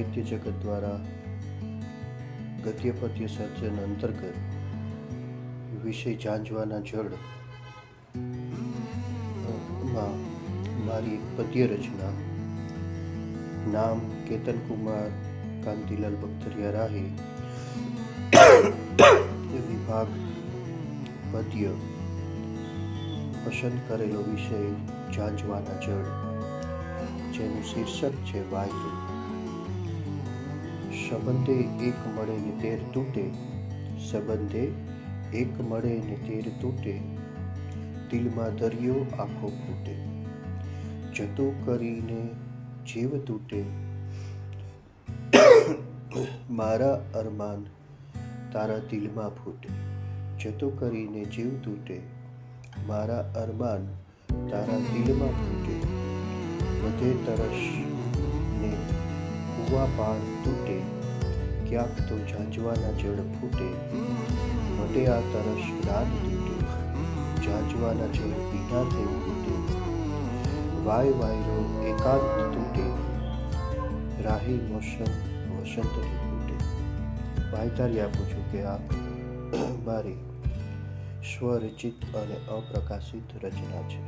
જગત દ્વારા ગદ્યપદ્ય સર્જન અંતર્ગત વિષય ઝાંઝવાના જળ મારી પદ્ય રચના, નામ કેતન કુમાર કાંતિલાલ બખ્તરિયા રાહી વિભાગ પદ્ય પસંદ કરેલો વિષય ઝાંઝવાના જળ, જેનું શીર્ષક છે વાયુ. સંબંધે એક મળે ને તેર તૂટે. સંબંધે એક મળે ને તેર તૂટે. દિલમાં દરિયો આખો ફૂટે. જતો કરીને જીવ તૂટે. મારા અરમાન તારા દિલમાં ફૂટે. જતો કરીને જીવ તૂટે. મારા અરમાન તારા દિલમાં ફૂટે. વધે તરસ ને કુવા પાર તૂટે, ક્યાંક તો ઝાંઝવાના જળ ફૂટે. મટે આ તરસ રાત તૂટે ઝાંઝવાના જળ પીના તેવું ફૂટે વાય વાયરો એકાંત તૂટે, રાહી મોશન વસંત તૂટે. વાયતારી આપું છું કે આ મારી સ્વરચિત અને અપ્રકાશિત રચના છે.